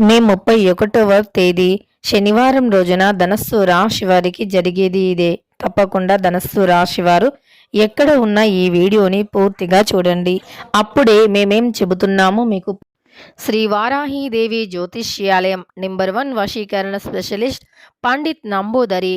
మే ముప్పై ఒకటవ తేదీ శనివారం రోజున ధనస్సు రాశి వారికి జరిగేది ఇదే. తప్పకుండా ధనస్సు రాశి వారు ఎక్కడ ఉన్న ఈ వీడియోని పూర్తిగా చూడండి. అప్పుడే మేమేం చెబుతున్నామో మీకు శ్రీ వారాహీదేవి జ్యోతిష్యాలయం నెంబర్ వన్ వశీకరణ స్పెషలిస్ట్ పండిత్ నంబూదరి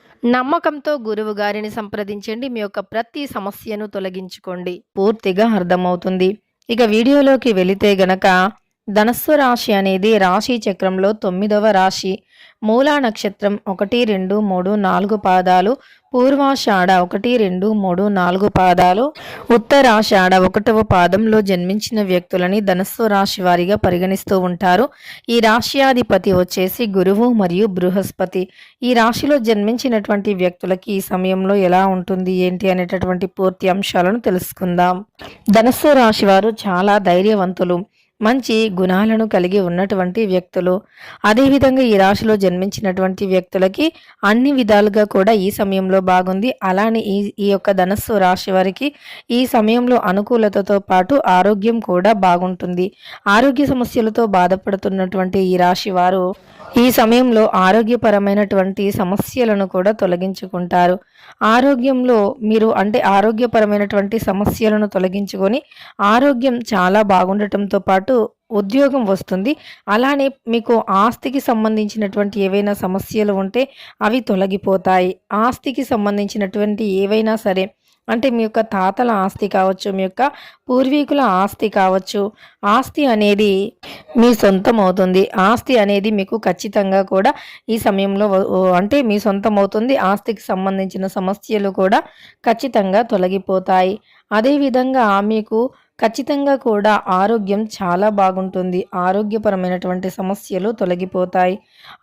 నమ్మకంతో గురువు గారిని సంప్రదించండి. మీ యొక్క ప్రతి సమస్యను తొలగించుకోండి. పూర్తిగా అర్థమవుతుంది. ఇక వీడియోలోకి వెళితే గనక ధనస్సు రాశి అనేది రాశి చక్రంలో తొమ్మిదవ రాశి. మూలా నక్షత్రం ఒకటి రెండు మూడు నాలుగు పాదాలు. పూర్వాషాఢ ఒకటి రెండు మూడు నాలుగు పాదాలు. ఉత్తరాషాఢ ఒకటవ పాదంలో జన్మించిన వ్యక్తులని ధనస్సు రాశి వారిగా పరిగణిస్తూ ఉంటారు. ఈ రాశ్యాధిపతి వచ్చేసి గురువు మరియు బృహస్పతి. ఈ రాశిలో జన్మించినటువంటి వ్యక్తులకి ఈ సమయంలో ఎలా ఉంటుంది ఏంటి అనేటటువంటి పూర్తి అంశాలను తెలుసుకుందాం. ధనస్సు రాశి వారు చాలా ధైర్యవంతులు. మంచి గుణాలను కలిగి ఉన్నటువంటి వ్యక్తులు. అదేవిధంగా ఈ రాశిలో జన్మించినటువంటి వ్యక్తులకి అన్ని విధాలుగా కూడా ఈ సమయంలో బాగుంది. అలానే ఈ ఈ యొక్క ధనస్సు రాశి వారికి ఈ సమయంలో అనుకూలతతో పాటు ఆరోగ్యం కూడా బాగుంటుంది. ఆరోగ్య సమస్యలతో బాధపడుతున్నటువంటి ఈ రాశి వారు ఈ సమయంలో ఆరోగ్యపరమైనటువంటి సమస్యలను కూడా తొలగించుకుంటారు. ఆరోగ్యంలో మీరు అంటే ఆరోగ్యపరమైనటువంటి సమస్యలను తొలగించుకొని ఆరోగ్యం చాలా బాగుండటంతో పాటు ఉద్యోగం వస్తుంది. అలానే మీకు ఆస్తికి సంబంధించినటువంటి ఏవైనా సమస్యలు ఉంటే అవి తొలగిపోతాయి. ఆస్తికి సంబంధించినటువంటి ఏవైనా సరే అంటే మీ యొక్క తాతల ఆస్తి కావచ్చు మీ యొక్క పూర్వీకుల ఆస్తి కావచ్చు ఆస్తి అనేది మీ సొంతం అవుతుంది ఆస్తి అనేది మీకు ఖచ్చితంగా కూడా ఈ సమయంలో అంటే మీ సొంతం అవుతుంది ఆస్తికి సంబంధించిన సమస్యలు కూడా ఖచ్చితంగా తొలగిపోతాయి. అదేవిధంగా మీకు ఖచ్చితంగా కూడా ఆరోగ్యం చాలా బాగుంటుంది. ఆరోగ్యపరమైనటువంటి సమస్యలు తొలగిపోతాయి.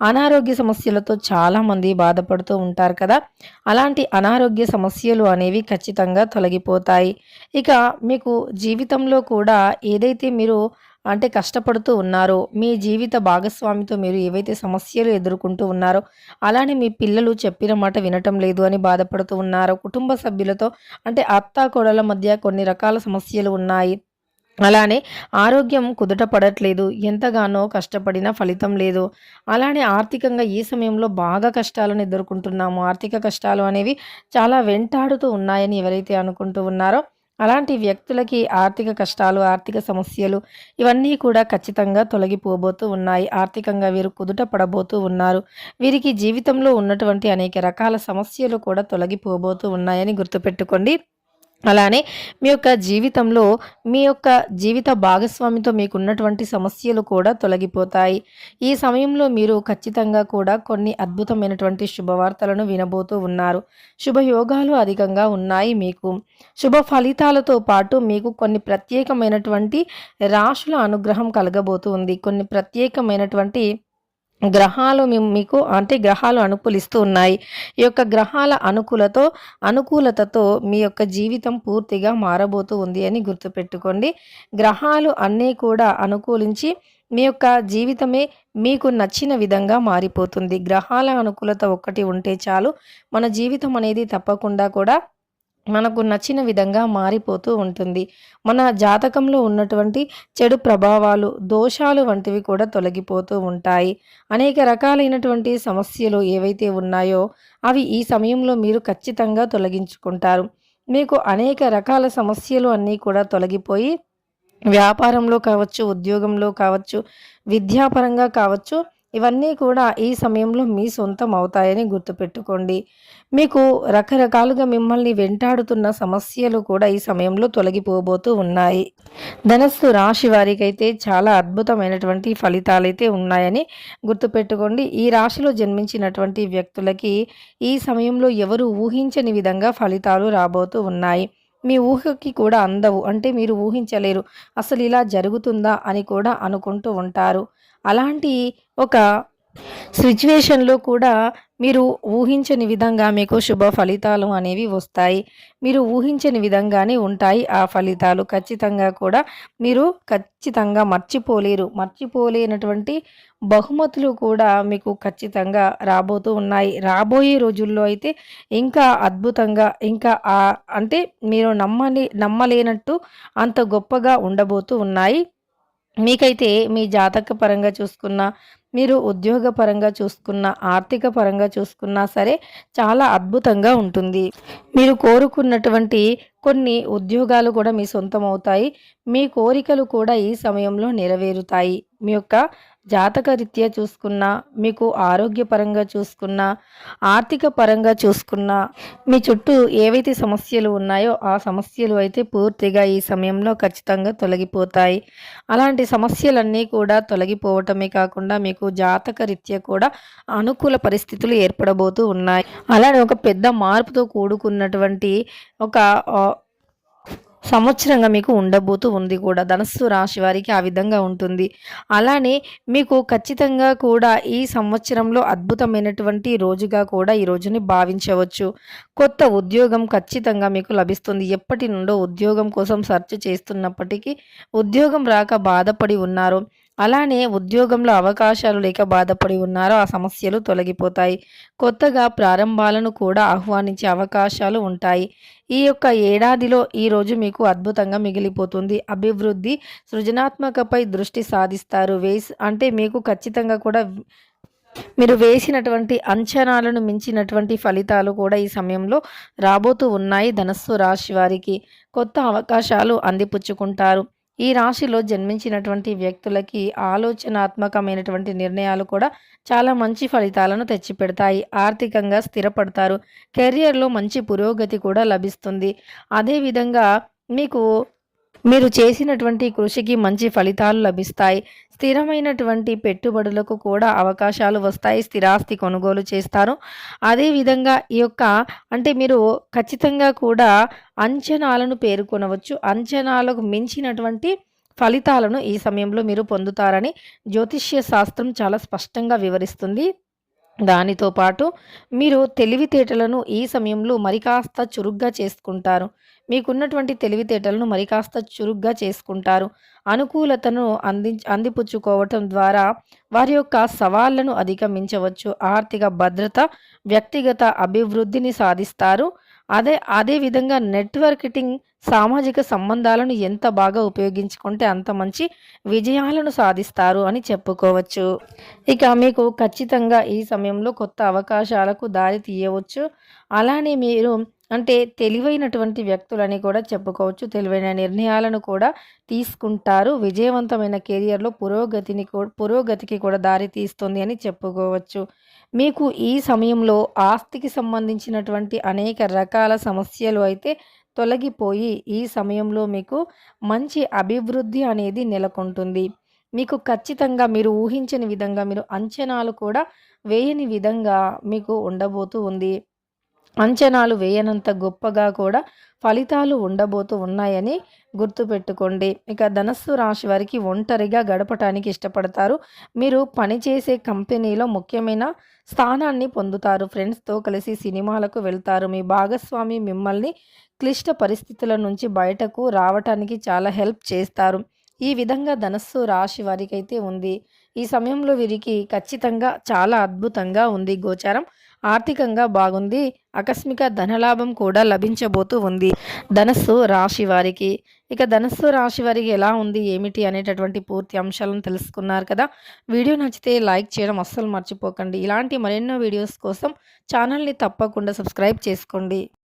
అనారోగ్య సమస్యలతో చాలామంది బాధపడుతూ ఉంటారు కదా. అలాంటి అనారోగ్య సమస్యలు అనేవి ఖచ్చితంగా తొలగిపోతాయి. ఇక మీకు జీవితంలో కూడా ఏదైతే మీరు అంటే కష్టపడుతూ ఉన్నారో మీ జీవిత భాగస్వామితో మీరు ఏవైతే సమస్యలు ఎదుర్కొంటూ ఉన్నారో అలానే మీ పిల్లలు చెప్పిన మాట వినటం లేదు అని బాధపడుతూ ఉన్నారో కుటుంబ సభ్యులతో అంటే అత్త కోడల మధ్య కొన్ని రకాల సమస్యలు ఉన్నాయి. అలానే ఆరోగ్యం కుదుట పడట్లేదు ఎంతగానో కష్టపడినా ఫలితం లేదు. అలానే ఆర్థికంగా ఈ సమయంలో బాగా కష్టాలను ఎదుర్కొంటున్నాము. ఆర్థిక కష్టాలు అనేవి చాలా వెంటాడుతూ ఉన్నాయని ఎవరైతే అనుకుంటూ ఉన్నారో అలాంటి వ్యక్తులకి ఆర్థిక కష్టాలు ఆర్థిక సమస్యలు ఇవన్నీ కూడా ఖచ్చితంగా తొలగిపోబోతూ ఉన్నాయి. ఆర్థికంగా వీరు కుదుట పడబోతూ ఉన్నారు. వీరికి జీవితంలో ఉన్నటువంటి అనేక రకాల సమస్యలు కూడా తొలగిపోబోతూ ఉన్నాయని గుర్తుపెట్టుకోండి. అలానే మీ యొక్క జీవితంలో మీ యొక్క జీవిత భాగస్వామితో మీకున్నటువంటి సమస్యలు కూడా తొలగిపోతాయి. ఈ సమయంలో మీరు ఖచ్చితంగా కూడా కొన్ని అద్భుతమైనటువంటి శుభవార్తలను వినబోతూ ఉన్నారు. శుభయోగాలు అధికంగా ఉన్నాయి మీకు. శుభ ఫలితాలతో పాటు మీకు కొన్ని ప్రత్యేకమైనటువంటి రాశుల అనుగ్రహం కలగబోతుంది కొన్ని ప్రత్యేకమైనటువంటి గ్రహాలు మీకు అంటే గ్రహాలు అనుకూలిస్తూ ఉన్నాయి. ఈ యొక్క గ్రహాల అనుకూలతో అనుకూలతతో మీ యొక్క జీవితం పూర్తిగా మారబోతూ ఉంది అని గుర్తుపెట్టుకోండి. గ్రహాలు అన్నీ కూడా అనుకూలించి మీ యొక్క జీవితమే మీకు నచ్చిన విధంగా మారిపోతుంది. గ్రహాల అనుకూలత ఒక్కటి ఉంటే చాలు మన జీవితం అనేది తప్పకుండా కూడా మనకు నచ్చిన విధంగా మారిపోతూ ఉంటుంది. మన జాతకంలో ఉన్నటువంటి చెడు ప్రభావాలు దోషాలు వంటివి కూడా తొలగిపోతూ ఉంటాయి. అనేక రకాలైనటువంటి సమస్యలు ఏవైతే ఉన్నాయో అవి ఈ సమయంలో మీరు ఖచ్చితంగా తొలగించుకుంటారు. మీకు అనేక రకాల సమస్యలు అన్నీ కూడా తొలగిపోయి వ్యాపారంలో కావచ్చు ఉద్యోగంలో కావచ్చు విద్యాపరంగా కావచ్చు ఇవన్నీ కూడా ఈ సమయంలో మీ సొంతం అవుతాయని గుర్తుపెట్టుకోండి. మీకు రకరకాలుగా మిమ్మల్ని వెంటాడుతున్న సమస్యలు కూడా ఈ సమయంలో తొలగిపోబోతూ ఉన్నాయి. ధనస్సు రాశి వారికైతే చాలా అద్భుతమైనటువంటి ఫలితాలైతే ఉన్నాయని గుర్తుపెట్టుకోండి. ఈ రాశిలో జన్మించినటువంటి వ్యక్తులకి ఈ సమయంలో ఎవరు ఊహించని విధంగా ఫలితాలు రాబోతూ ఉన్నాయి. మీ ఊహకి కూడా అందవు అంటే మీరు ఊహించలేరు అసలు ఇలా జరుగుతుందా అని కూడా అనుకుంటూ ఉంటారు అలాంటి ఒక సిచ్యువేషన్‌లో కూడా మీరు ఊహించని విధంగా మీకు శుభ ఫలితాలు అనేవి వస్తాయి. మీరు ఊహించని విధంగానే ఉంటాయి ఆ ఫలితాలు. ఖచ్చితంగా కూడా మీరు ఖచ్చితంగా మర్చిపోలేరు. మర్చిపోలేనటువంటి బహుమతులు కూడా మీకు ఖచ్చితంగా రాబోతూ ఉన్నాయి. రాబోయే రోజుల్లో అయితే ఇంకా అద్భుతంగా ఇంకా అంటే మీరు నమ్మని నమ్మలేనట్టు అంత గొప్పగా ఉండబోతూ ఉన్నాయి. మీకైతే మీ జాతక పరంగా చూసుకున్న మీరు ఉద్యోగ పరంగా చూసుకున్నా, ఆర్థిక పరంగా చూసుకున్నా సరే చాలా అద్భుతంగా ఉంటుంది. మీరు కోరుకున్నటువంటి కొన్ని ఉద్యోగాలు కూడా మీ సొంతం అవుతాయి మీ కోరికలు కూడా ఈ సమయంలో నెరవేరుతాయి. మీ యొక్క జాతకరీత్యా చూసుకున్నా, మీకు ఆరోగ్యపరంగా చూసుకున్నా, ఆర్థిక పరంగా చూసుకున్నా, మీ చుట్టూ ఏవైతే సమస్యలు ఉన్నాయో ఆ సమస్యలు అయితే పూర్తిగా ఈ సమయంలో ఖచ్చితంగా తొలగిపోతాయి. అలాంటి సమస్యలన్నీ కూడా తొలగిపోవటమే కాకుండా మీకు జాతకరీత్యా కూడా అనుకూల పరిస్థితులు ఏర్పడబోతూ ఉన్నాయి. అలానే ఒక పెద్ద మార్పుతో కూడుకున్నటువంటి ఒక సంవత్సరంగా మీకు ఉండబోతూ ఉంది కూడా. ధనస్సు రాశి వారికి ఆ విధంగా ఉంటుంది. అలానే మీకు ఖచ్చితంగా కూడా ఈ సంవత్సరంలో అద్భుతమైనటువంటి రోజుగా కూడా ఈ రోజుని భావించవచ్చు. కొత్త ఉద్యోగం ఖచ్చితంగా మీకు లభిస్తుంది. ఎప్పటి నుండో ఉద్యోగం కోసం సెర్చ్ చేస్తున్నప్పటికీ ఉద్యోగం రాక బాధపడి ఉన్నారో అలానే ఉద్యోగంలో అవకాశాలు లేక బాధపడి ఉన్నారో ఆ సమస్యలు తొలగిపోతాయి. కొత్తగా ప్రారంభాలను కూడా ఆహ్వానించే అవకాశాలు ఉంటాయి. ఈ యొక్క ఏడాదిలో ఈరోజు మీకు అద్భుతంగా మిగిలిపోతుంది. అభివృద్ధి, సృజనాత్మకపై దృష్టి సాధిస్తారు. వేస్ అంటే మీకు ఖచ్చితంగా కూడా మీరు వేసినటువంటి అంచనాలను మించినటువంటి ఫలితాలు కూడా ఈ సమయంలో రాబోతూ ఉన్నాయి ధనస్సు రాశి వారికి. కొత్త అవకాశాలు అందిపుచ్చుకుంటారు. ఈ రాశిలో జన్మించినటువంటి వ్యక్తులకి ఆలోచనాత్మకమైనటువంటి నిర్ణయాలు కూడా చాలా మంచి ఫలితాలను తెచ్చిపెడతాయి. ఆర్థికంగా స్థిరపడతారు. కెరియర్‌లో మంచి పురోగతి కూడా లభిస్తుంది. అదేవిధంగా మీకు మీరు చేసినటువంటి కృషికి మంచి ఫలితాలు లభిస్తాయి. స్థిరమైనటువంటి పెట్టుబడులకు కూడా అవకాశాలు వస్తాయి. స్థిరాస్తి కొనుగోలు చేస్తారు. అదేవిధంగా ఈ యొక్క అంటే మీరు ఖచ్చితంగా కూడా అంచనాలను పేర్కొనవచ్చు. అంచనాలకు మించినటువంటి ఫలితాలను ఈ సమయంలో మీరు పొందుతారని జ్యోతిష్య శాస్త్రం చాలా స్పష్టంగా వివరిస్తుంది. దానితో పాటు మీరు తెలివితేటలను ఈ సమయంలో మరి కాస్త చురుగ్గా చేసుకుంటారు. మీకున్నటువంటి తెలివితేటలను మరి కాస్త చురుగ్గా చేసుకుంటారు. అనుకూలతను అంది అందిపుచ్చుకోవటం ద్వారా వారి యొక్క సవాళ్ళను అధిగమించవచ్చు. ఆర్థిక భద్రత, వ్యక్తిగత అభివృద్ధిని సాధిస్తారు. అదే అదే విధంగా నెట్వర్కిటింగ్ సామాజిక సంబంధాలను ఎంత బాగా ఉపయోగించుకుంటే అంత మంచి విజయాలను సాధిస్తారు అని చెప్పుకోవచ్చు. ఇక మీకు ఖచ్చితంగా ఈ సమయంలో కొత్త అవకాశాలకు దారి తీయవచ్చు. అలానే మీరు అంటే తెలివైనటువంటి వ్యక్తులని కూడా చెప్పుకోవచ్చు. తెలివైన నిర్ణయాలను కూడా తీసుకుంటారు. విజయవంతమైన కెరియర్‌లో పురోగతిని పురోగతికి కూడా దారి తీస్తుంది అని చెప్పుకోవచ్చు. మీకు ఈ సమయంలో ఆస్తికి సంబంధించినటువంటి అనేక రకాల సమస్యలు అయితే తొలగిపోయి ఈ సమయంలో మీకు మంచి అభివృద్ధి అనేది నెలకొంటుంది. మీకు ఖచ్చితంగా మీరు ఊహించని విధంగా మీరు అంచనాలు కూడా వేయని విధంగా మీకు ఉండబోతూ ఉంది. అంచనాలు వేయనంత గొప్పగా కూడా ఫలితాలు ఉండబోతూ ఉన్నాయని గుర్తుపెట్టుకోండి. ఇక ధనస్సు రాశి వారికి ఒంటరిగా గడపటానికి ఇష్టపడతారు. మీరు పనిచేసే కంపెనీలో ముఖ్యమైన స్థానాన్ని పొందుతారు. ఫ్రెండ్స్‌తో కలిసి సినిమాలకు వెళ్తారు. మీ భాగస్వామి మిమ్మల్ని క్లిష్ట పరిస్థితుల నుంచి బయటకు రావటానికి చాలా హెల్ప్ చేస్తారు. ఈ విధంగా ధనస్సు రాశి వారికైతే ఉంది. ఈ సమయంలో వీరికి ఖచ్చితంగా చాలా అద్భుతంగా ఉంది గోచారం. ఆర్థికంగా బాగుంది. ఆకస్మిక ధనలాభం కూడా లభించబోతూ ఉంది. ధనస్సు రాశి వారికి. ఇక ధనస్సు రాశి వారికి ఎలా ఉంది, ఏమిటి అనేటటువంటి పూర్తి అంశాలను తెలుసుకున్నారు కదా! వీడియో నచ్చితే లైక్ చేయడం అస్సలు మర్చిపోకండి. ఇలాంటి మరెన్నో వీడియోస్ కోసం ఛానల్‌ని తప్పకుండా సబ్స్క్రైబ్ చేసుకోండి.